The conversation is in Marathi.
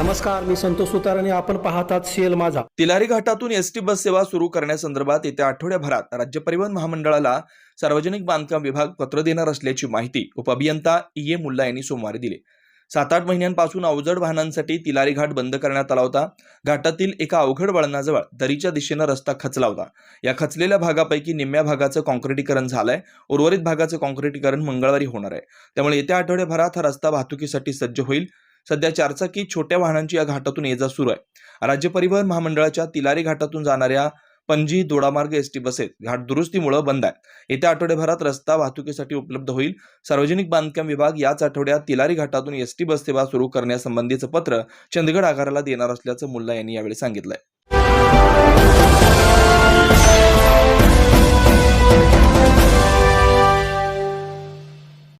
नमस्कार मी संतोष सुतार आणि आपण पाहतात सीएल माझा. तिलारी घाटातून एसटी बस सेवा सुरू करण्यासंदर्भात येत्या आठवड्याभरात राज्य परिवहन महामंडळाला सार्वजनिक बांधकाम विभाग पत्र देणार असल्याची माहिती उपअभियंता ई. ए. मुल्ला यांनी सोमवारी दिली. सात आठ महिन्यांपासून अवजड वाहनांसाठी तिलारी घाट बंद करण्यात आला होता. घाटातील एका अवघड वळणाजवळ दरीच्या दिशेनं रस्ता खचला होता. या खचलेल्या भागापैकी निम्म्या भागाचं कॉन्क्रिटीकरण झालंय. उर्वरित भागाचं कॉन्क्रिटीकरण मंगळवारी होणार आहे. त्यामुळे येत्या आठवड्याभरात हा रस्ता वाहतुकीसाठी सज्ज होईल. सध्या चारचाकी छोट्या वाहनांची या घाटातून ये जा सुरू आहे. राज्य परिवहन महामंडळाच्या तिलारी घाटातून जाणाऱ्या Panaji Dodamarg S T buses घाट दुरुस्तीमुळे बंद आहे येत्या आठवड्याभरात रस्ता वाहतुकीसाठी उपलब्ध होईल. सार्वजनिक बांधकाम विभाग याच आठवड्यात तिलारी घाटातून एस टी बस सेवा सुरू करण्यासंबंधीचं पत्र चंदगड आगाराला देणार असल्याचं मुल्ला यांनी यावेळी सांगितलंय.